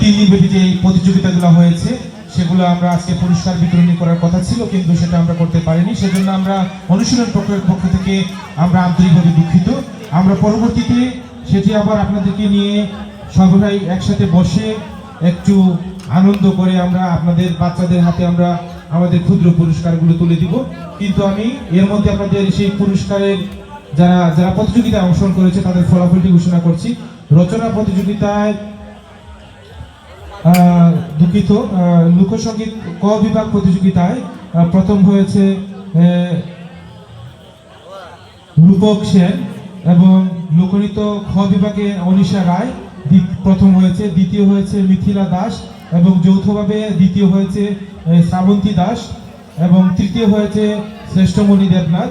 তিন দিনব্যাপী যে প্রতিযোগিতাগুলো হয়েছে, সেগুলো আমরা আজকে পুরস্কার বিতরণী করার কথা ছিল, কিন্তু সেটা আমরা করতে পারিনি। সেজন্য আমরা অনুশীলন পক্ষের পক্ষ থেকে আমরা আন্তরিকভাবে দুঃখিত। আমরা পরবর্তীতে সেটি আবার আপনাদেরকে নিয়ে সবাই একসাথে বসে একটু আনন্দ করে আমরা আপনাদের বাচ্চাদের হাতে আমরা আমাদের ক্ষুদ্র পুরস্কারগুলো তুলে দিব। কিন্তু আমি এর মধ্যে আপনাদের সেই পুরস্কারের যারা যারা প্রতিযোগিতায় অংশগ্রহণ করেছে, তাদের ফলাফলটি ঘোষণা করছি। রচনা প্রতিযোগিতায় দুঃখিত লোকসঙ্গীত ক বিভাগ প্রতিযোগিতায় প্রথম হয়েছে রূপক সেন এবং লোকনৃত্য খ বিভাগে অনিশা রায় প্রথম হয়েছে, দ্বিতীয় হয়েছে মিথিলা দাস এবং যৌথভাবে দ্বিতীয় হয়েছে শ্রাবন্তী দাস এবং তৃতীয় হয়েছে শ্রেষ্ঠমণি দেবনাথ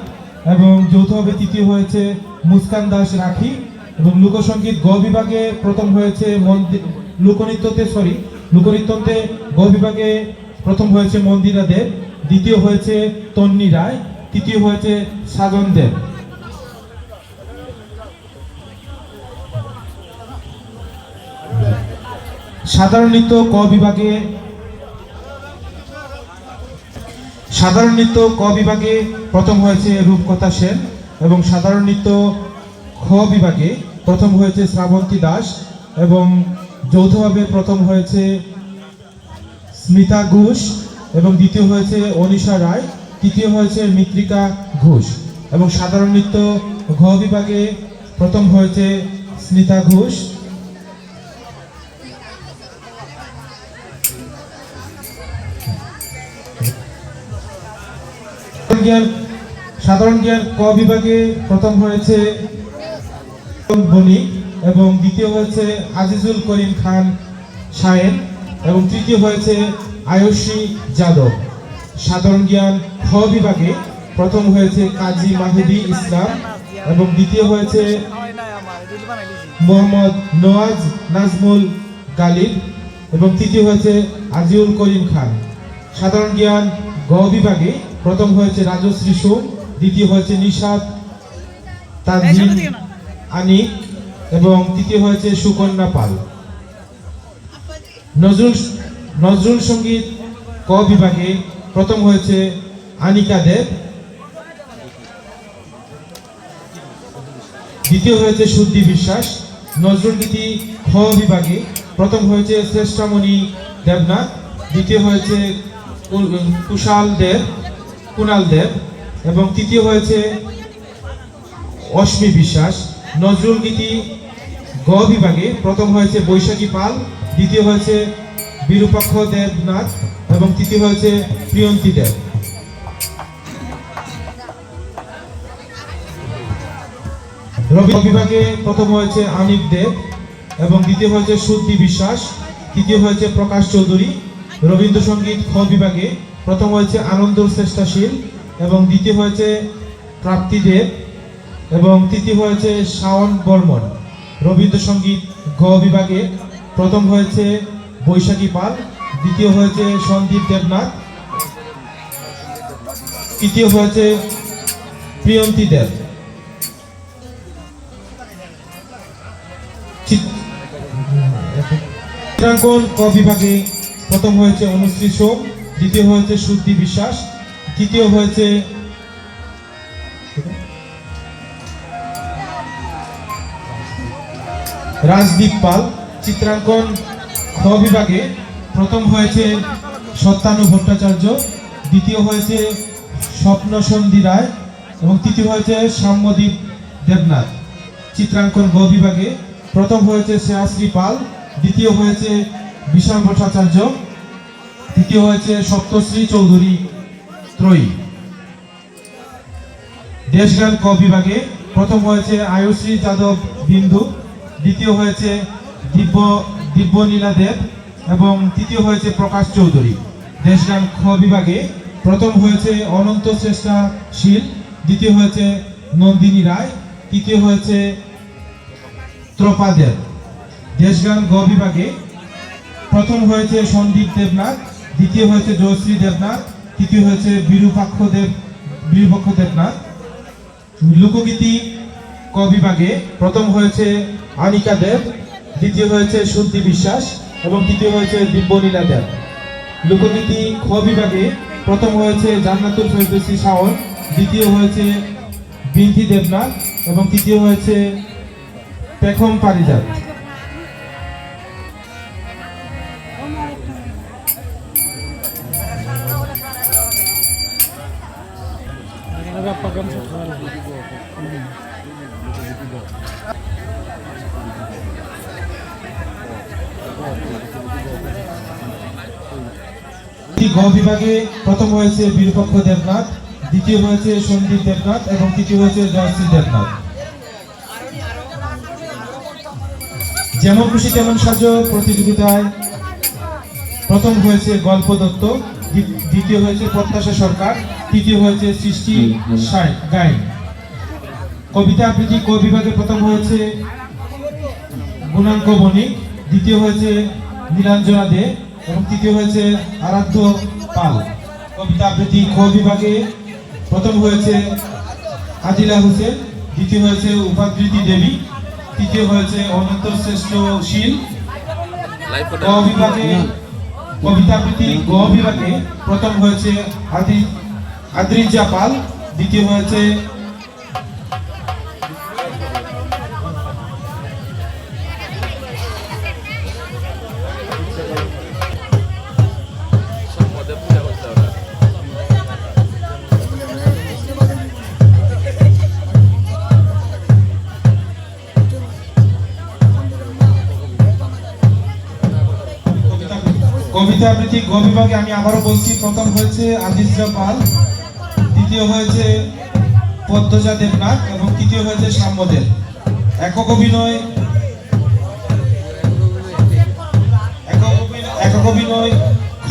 এবং যৌথভাবে তৃতীয় হয়েছে মুস্কান দাস রাখি এবং লোকসঙ্গীত গ বিভাগে প্রথম হয়েছে লোকনৃত্যতে, সরি লোকনৃত্যতে গ বিভাগে প্রথম হয়েছে মন্দিরা দেব, দ্বিতীয় হয়েছে তন্নি রায়, তৃতীয় হয়েছে সাধন দেব। সাধারণ নৃত্য ক বিভাগে সাধারণ নৃত্য ক বিভাগে প্রথম হয়েছে রূপকথা সেন এবং সাধারণ নৃত্য খ বিভাগে প্রথম হয়েছে শ্রাবন্তী দাস এবং যৌথভাবে প্রথম হয়েছে স্মিতা ঘোষ এবং দ্বিতীয় হয়েছে অনিশা রায়, তৃতীয় হয়েছে মিত্রিকা ঘোষ এবং সাধারণ নৃত্য ঘ বিভাগে প্রথম হয়েছে স্মিতা ঘোষ। জ্ঞান, সাধারণ জ্ঞান ক বিভাগে প্রথম হয়েছে বণিক। এবং দ্বিতীয় হয়েছে আজিজুল করিম খান শায়েন এবং তৃতীয় হয়েছে আয়ুষী যাদব। সাধারণ জ্ঞান খ বিভাগে প্রথম হয়েছে কাজী মাহিদি ইসলাম এবং দ্বিতীয় হয়েছে মোহাম্মদ নওয়াজ নাজমুল গালিব এবং তৃতীয় হয়েছে আজিউল করিম খান। সাধারণ জ্ঞান গ বিভাগে প্রথম হয়েছে রাজশ্রী সোম দ্বিতীয় হয়েছে নিশাদ তানজিম আনিক এবং তৃতীয় হয়েছে সুকন্যা পাল। নজরুল নজরুল সংগীত ক বিভাগে প্রথম হয়েছে আনিকা দেব। দ্বিতীয় হয়েছে শুদ্ধি বিশ্বাস। নজরুল গীতি খ বিভাগে প্রথম হয়েছে শ্রেষ্ঠামণি দেবনাথ। দ্বিতীয় হয়েছে কুশাল দেব, কুণাল দেব এবং তৃতীয় হয়েছে অশ্মি বিশ্বাস। নজরুল গীতি গ বিভাগে প্রথম হয়েছে বৈশাখী পাল, দ্বিতীয় হয়েছে বিরূপাক্ষ দেবনাথ, এবং তৃতীয় হয়েছে প্রিয়ন্তী দেব। রবি বিভাগে প্রথম হয়েছে আনিক দেব, এবং দ্বিতীয় হয়েছে শুদ্ধি বিশ্বাস, তৃতীয় হয়েছে প্রকাশ চৌধুরী। রবীন্দ্রসঙ্গীত খ বিভাগে প্রথম হয়েছে আনন্দ শ্রেষ্ঠাশীল, এবং দ্বিতীয় হয়েছে প্রাপ্তি দেব। এবং তৃতীয় হয়েছে শাওন বর্মন। রবীন্দ্রসঙ্গীত ঘ বিভাগে। প্রথম হয়েছে বৈশাখী পাল, দ্বিতীয় হয়েছে সন্দীপ দেবনাথ, তৃতীয় হয়েছে প্রিয়ন্তী দেব। চিত- চিত্রাঙ্কন ক বিভাগে প্রথম হয়েছে অনুশ্রী সোম, দ্বিতীয় হয়েছে শুদ্ধি বিশ্বাস, তৃতীয় হয়েছে রাজদীপ পাল, চিত্রাঙ্কন খ বিভাগে প্রথম হয়েছে সত্যানু ভট্টাচার্য, দ্বিতীয় হয়েছে স্বপ্ন সন্ধি রায় এবং তৃতীয় হয়েছে সাম্যদীপ দেবনাথ। চিত্রাঙ্কন গ বিভাগে প্রথম হয়েছে শ্রেয়াশ্রী পাল, দ্বিতীয় হয়েছে বিশাল ভট্টাচার্য, তৃতীয় হয়েছে সপ্তশ্রী চৌধুরী ত্রয়ী। দেশগান ক বিভাগে প্রথম হয়েছে আয়ুশ্রী যাদব বিন্দু দ্বিতীয় হয়েছে দিব্য দিব্যনীলা দেব এবং তৃতীয় হয়েছে প্রকাশ চৌধুরী। দেশগান খ বিভাগে প্রথম হয়েছে অনন্ত শ্রেষ্ঠা শীল, দ্বিতীয় হয়েছে নন্দিনী রায়, তৃতীয় হয়েছে ত্রপা দেব। দেশগান গ বিভাগে প্রথম হয়েছে সন্দীপ দেবনাথ, দ্বিতীয় হয়েছে জয়শ্রী দেবনাথ, তৃতীয় হয়েছে বিরূপাক্ষ দেব, বিরূপাক্ষ দেবনাথ। লোকগীতি ক বিভাগে প্রথম হয়েছে আনিকা দেব, দ্বিতীয় হয়েছে শুদ্ধি বিশ্বাস এবং তৃতীয় হয়েছে দিব্যনীলা দেব। লোকগীতি খ বিভাগে প্রথম হয়েছে জান্নাতুল ফেরদৌসি শাওন, দ্বিতীয় হয়েছে বিন্তি দেবনাথ এবং তৃতীয় হয়েছে পেখম পারিজাত। এই গ বিভাগে প্রথম হয়েছে বীরপক্ষ দেবনাথ, দ্বিতীয় হয়েছে সন্দীপ দেবনাথ এবং তৃতীয় হয়েছে জয়শ্রী দেবনাথ। যেমন খুশি, তেমন সাজো প্রতিযোগিতায় প্রথম হয়েছে গল্প দত্ত দ্বিতীয় হয়েছে প্রত্যাশা সরকার, তৃতীয় হয়েছে সৃষ্টি গাইন কবিতা আবৃত্তি ক বিভাগে প্রথম হয়েছে গুণাঙ্ক বণিক, দ্বিতীয় হয়েছে নীলাঞ্জনা দে এবং তৃতীয় হয়েছে আরাধ্য পাল। কবিতা আবৃত্তি খ বিভাগে প্রথম হয়েছে আদিলা হোসেন, দ্বিতীয় হয়েছে উপাদৃতি দেবী, তৃতীয় হয়েছে অনন্ত শ্রেষ্ঠ শীল। বিভাগে কবিতা আবৃত্তি গ বিভাগে প্রথম হয়েছে আদি আদ্রিজা পাল, দ্বিতীয় হয়েছে কবিতা আবৃত্তি গ বিভাগে আমি আবারও বলছি, প্রথম হয়েছে আদিজা পাল, দ্বিতীয় হয়েছে পদ্মজা দেবনাথ এবং তৃতীয় হয়েছে সাম্যদেব একক অভিনয়- একক অভিনয়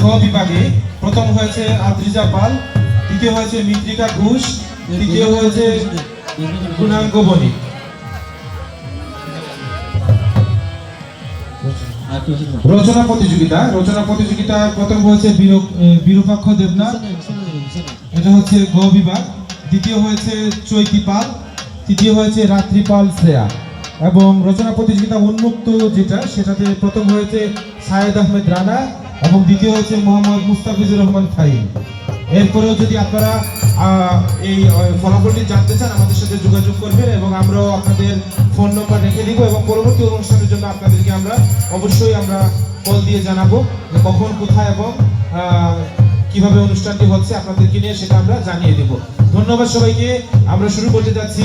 খ বিভাগে প্রথম হয়েছে আদ্রিজা পাল, দ্বিতীয় হয়েছে মিত্রিকা ঘোষ, তৃতীয় হয়েছে গুণাঙ্গ বণিক। রচনা প্রতিযোগিতা রচনা প্রতিযোগিতা প্রথম হয়েছে বিরূপাক্ষ দেবনাথ। এটা হচ্ছে গ বিভাগ দ্বিতীয় হয়েছে চৈতি পাল তৃতীয় হয়েছে রাত্রিপাল শ্রেয়া। এবং রচনা প্রতিযোগিতা উন্মুক্ত যেটা, সেটাতে প্রথম হয়েছে সায়েদ আহমেদ রানা এবং দ্বিতীয় হয়েছে মোহাম্মদ মুস্তাফিজুর রহমান ফাহিম। এরপরেও যদি আপনারা এই ফলাফলটি জানতে চান, আমাদের সাথে যোগাযোগ করবেন এবং আমরাও আপনাদের ফোন নম্বর রেখে দিব এবং পরবর্তী অনুষ্ঠানের জন্য আপনাদেরকে আমরা অবশ্যই আমরা কল দিয়ে জানাব যে কখন, কোথায় এবং কীভাবে অনুষ্ঠানটি হচ্ছে আপনাদেরকে নিয়ে সেটা আমরা জানিয়ে দেব। ধন্যবাদ সবাইকে। আমরা শুরু করতে যাচ্ছি।